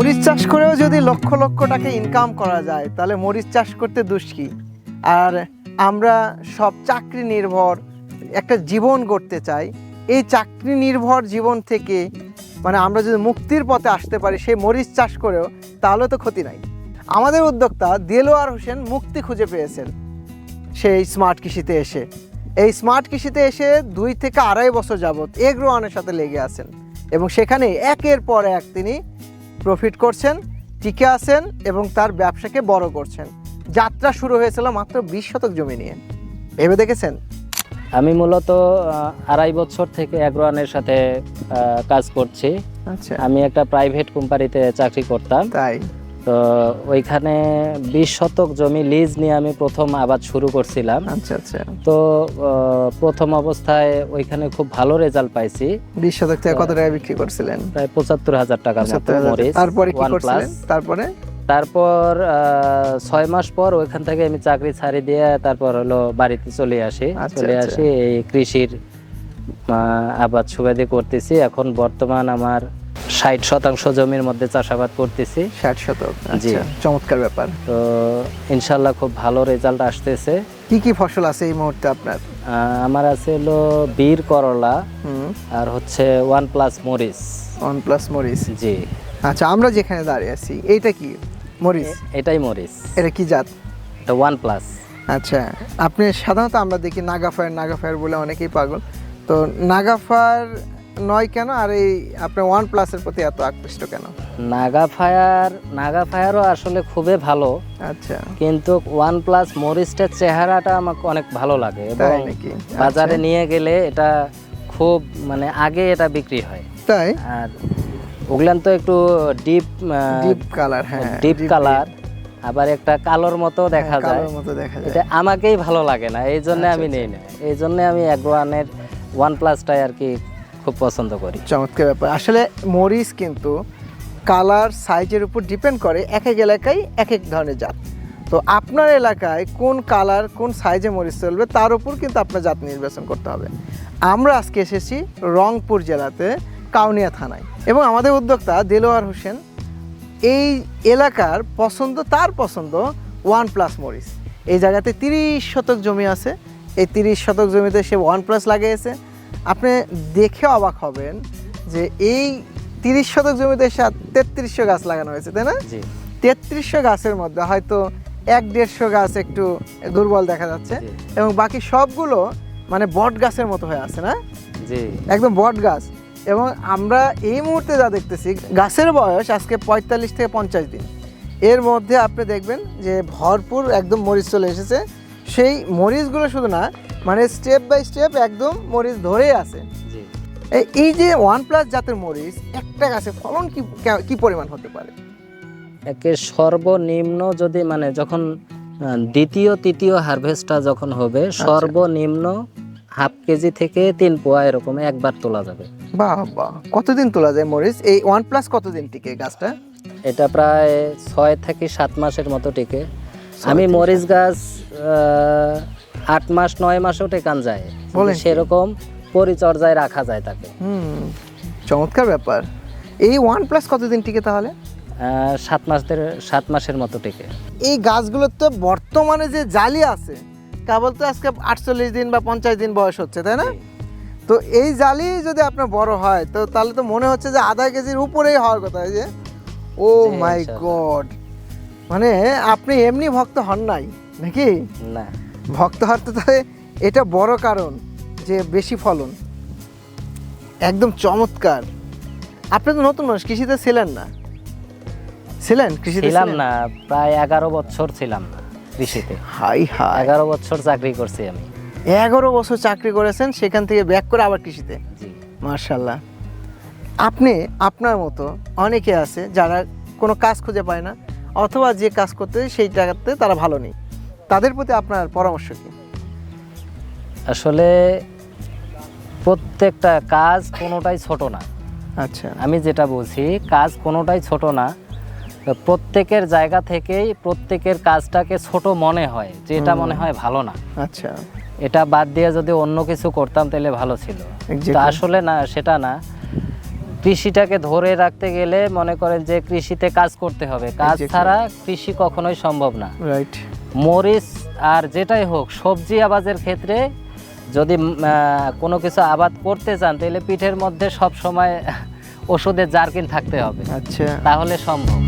মরিচ চাষ করেও যদি লক্ষ লক্ষ টাকা ইনকাম করা যায়, তাহলে মরিচ চাষ করতে দুষ কি? আর আমরা সব চাকরি নির্ভর, একটা জীবন গড়তে চাই, এই চাকরি নির্ভর জীবন থেকে মানে আমরা যদি মুক্তির পথে আসতে পারি সেই মরিচ চাষ করেও, তাহলে তো ক্ষতি নাই। আমাদের উদ্যোক্তা দেলোয়ার হোসেন মুক্তি খুঁজে পেয়েছেন সেই স্মার্ট কৃষিতে এসে। এই স্মার্ট কৃষিতে এসে দুই থেকে আড়াই বছর যাবৎ এগ্রোয়ানের সাথে লেগে আছেন এবং সেখানে একের পর এক তিনি প্রফিট করছেন টিকে আছেন এবং তার ব্যবসাকে বড় করছেন। যাত্রা শুরু হয়েছিল মাত্র বিশ শতক জমি নিয়ে। ভেবে দেখেছেন? আমি মূলত আড়াই বছর থেকে অ্যাগ্রোয়ানের সাথে কাজ করছি। আচ্ছা। আমি একটা প্রাইভেট কোম্পানিতে চাকরি করতাম। তাই। তো ওইখানে বিশ শতক জমি লিজ নিয়ে আমি প্রথম আবাদ শুরু করছিলাম। আচ্ছা আচ্ছা। তো প্রথম অবস্থায় ওইখানে খুব ভালো রেজাল্ট পাইছি। বিশ শতক থেকে কত টাকা বিক্রি করছিলেন? প্রায় পঁচাত্তর হাজার টাকার মতো ৭৫,০০০ মরিচ তারপরে কি করছিলেন? তারপরে? তারপর ছয় মাস পর ওইখান থেকে আমি চাকরি ছাড়ি দিয়ে তারপর হলো বাড়িতে চলে আসি। আচ্ছা, চলে আচ্ছা। আসি এই কৃষির আবাদ সুবাদে করতেছি। এখন বর্তমান আমার ষাট শতাংশ জমির মধ্যে চাষাবাদ করতেছি। ষাট শতক জি। আচ্ছা চমৎকার ব্যাপার। তো ইনশাল্লাহ খুব ভালো রেজাল্ট আসতেছে। কি কি ফসল আছে এই মুহূর্তে আপনার? আমার আছে হলো বীর করলা হুম। আর হচ্ছে ওয়ান প্লাস মরিচ। ওয়ান প্লাস মরিচ। জি। আচ্ছা আমরা যেখানে দাঁড়িয়ে আছি এইটা কি? মরিচ? এটাই মরিচ। এটা কি জাত? এটা ওয়ান প্লাস। আচ্ছা আপনি সাধারণত আমরা দেখি নাগাফায়ার নাগাফায়ার বলে অনেকেই পাগল। তো নাগাফায়ার নয় কেন? আর এই আপনার ওয়ান প্লাসের প্রতি এত আকৃষ্ট কেন? নাগা ফায়ার নাগা ফায়ারও আসলে খুবই ভালো। আচ্ছা। কিন্তু ওয়ান প্লাস মরিচটার চেহারাটা আমাকে অনেক ভালো লাগে এবং তাই নাকি বাজারে আচ্ছা। নিয়ে গেলে এটা খুব মানে আগে এটা বিক্রি হয়। তাই? আর ওগুলান তো একটু ডিপ ডিপ কালার হ্যাঁ ডিপ কালার আবার একটা কালোর মতো দেখা যায়। কালোর মতো দেখা যায়। এটা আমাকেই ভালো লাগে না এই জন্য আচ্ছা, আমি আচ্ছা। নেই না এই জন্য আমি অ্যাগ্রোয়ানের ওয়ান প্লাসটাই আর কি খুব পছন্দ করি। চমৎকার ব্যাপার। আসলে মরিচ কিন্তু কালার, সাইজের উপর ডিপেন্ড করে এক এক এলাকায় এক এক ধরনের জাত। তো আপনার এলাকায় কোন কালার, কোন সাইজে মরিচ চলবে তার উপর কিন্তু আপনার জাত নির্বাচন করতে হবে। আমরা আজকে এসেছি রংপুর জেলাতে কাউনিয়া থানায় এবং আমাদের উদ্যোক্তা দেলোয়ার হোসেন এই এলাকার পছন্দ, তার পছন্দ ওয়ান প্লাস মরিচ। এই জায়গাতে তিরিশ শতক জমি আছে। এই তিরিশ শতক জমিতে সে ওয়ান প্লাস লাগিয়েছে। আপনি দেখে অবাক হবেন যে এই তিরিশ শতক জমিতে তেত্রিশশো গাছ লাগানো হয়েছে তাই না? তেত্রিশশো গাছের মধ্যে হয়তো এক দেড়শো গাছ একটু দুর্বল দেখা যাচ্ছে এবং বাকি সবগুলো মানে বট গাছের মতো হয়ে আছে না? একদম বট গাছ। এবং আমরা এই মুহূর্তে যা দেখতেছি গাছের বয়স আজকে পঁয়তাল্লিশ থেকে পঞ্চাশ দিন। এর মধ্যে আপনি দেখবেন যে ভরপুর একদম মরিচ চলে এসেছে। সেই মরিচগুলো শুধু না মানে স্টেপ বাই স্টেপ একদম মরিচ ধরেই আছে। এই- এই যে ওয়ান প্লাস জাতের মরিচ একটা গাছে ফলন কি কি পরিমাণ হতে পারে? একে সর্বনিম্ন যদি মানে যখন দ্বিতীয় তৃতীয় হারভেস্টটা যখন হবে আচ্ছা। সর্বনিম্ন হাফ কেজি থেকে তিন পোয়া এরকম একবার তোলা যাবে। বাহ বাহ। কতদিন তোলা যায় মরিচ? এই ওয়ান প্লাস কতদিন টিকে গাছটা? এটা প্রায় ছয় থেকে সাত মাসের মতো টিকে। আমি মরিচ গাছ আট মাস নয় মাসও টেকান যায়। বলেন। কি? সেরকম পরিচর্যায় রাখা যায় তাকে। হুম চমৎকার ব্যাপার। এই ওয়ান প্লাস কতদিন টিকে তাহলে? আহ, সাত মাসের সাত মাসের মতো টিকে। এই গাছগুলোর তো বর্তমানে যে জালি আছে কেবল তো আজকে আটচল্লিশ দিন বা পঞ্চাশ দিন বয়স হচ্ছে তাই না? তো এই জালি যদি আপনার বড় হয় তো তাহলে তো মনে হচ্ছে যে আধা কেজির উপরেই হওয়ার কথা এই যে। ও জি, মাই। গড মানে আপনি এমনি ভক্ত হন নাই নাকি? না। ভক্ত হওয়ার তো তাহলে এটা বড় কারণ যে বেশি ফলন। একদম চমৎকার। আপনি তো নতুন মানুষ কৃষিতে ছিলেন না। ছিলেন কৃষিতে? ছিলাম না প্রায় এগারো বছর ছিলাম না কৃষিতে। হাই হাই। এগারো বছর চাকরি করছি আমি। এগারো বছর চাকরি করেছেন সেখান থেকে ব্যাক করে আবার কৃষিতে? মার্শাল্লাহ আপনি আপনার মতো অনেকে আছে যারা কোনো কাজ খুঁজে পায় না অথবা যে কাজ করতে সেই জায়গাতে তারা ভালো নেই। তাদের প্রতি আপনার পরামর্শ কি? আসলে প্রত্যেকটা কাজ কোনোটাই ছোট না। আচ্ছা। আমি যেটা বলছি কাজ কোনোটাই ছোট না। প্রত্যেকের জায়গা থেকেই প্রত্যেকের কাজটাকে ছোট মনে হয় যেটা মনে হয় ভালো না। আচ্ছা। এটা বাদ দিয়ে যদি অন্য কিছু করতাম তাহলে ভালো ছিল। আসলে না সেটা না। কৃষিটাকে ধরে রাখতে গেলে মনে করেন যে কৃষিতে কাজ করতে হবে। কাজ ছাড়া কৃষি কখনোই সম্ভব না। রাইট মরিচ আর যেটাই হোক সবজি আবাদের ক্ষেত্রে যদি কোনো কিছু আবাদ করতে চান তাহলে পিঠের মধ্যে সব সময় ওষুধের জার্কিন থাকতে হবে। আচ্ছা। তাহলে সম্ভব।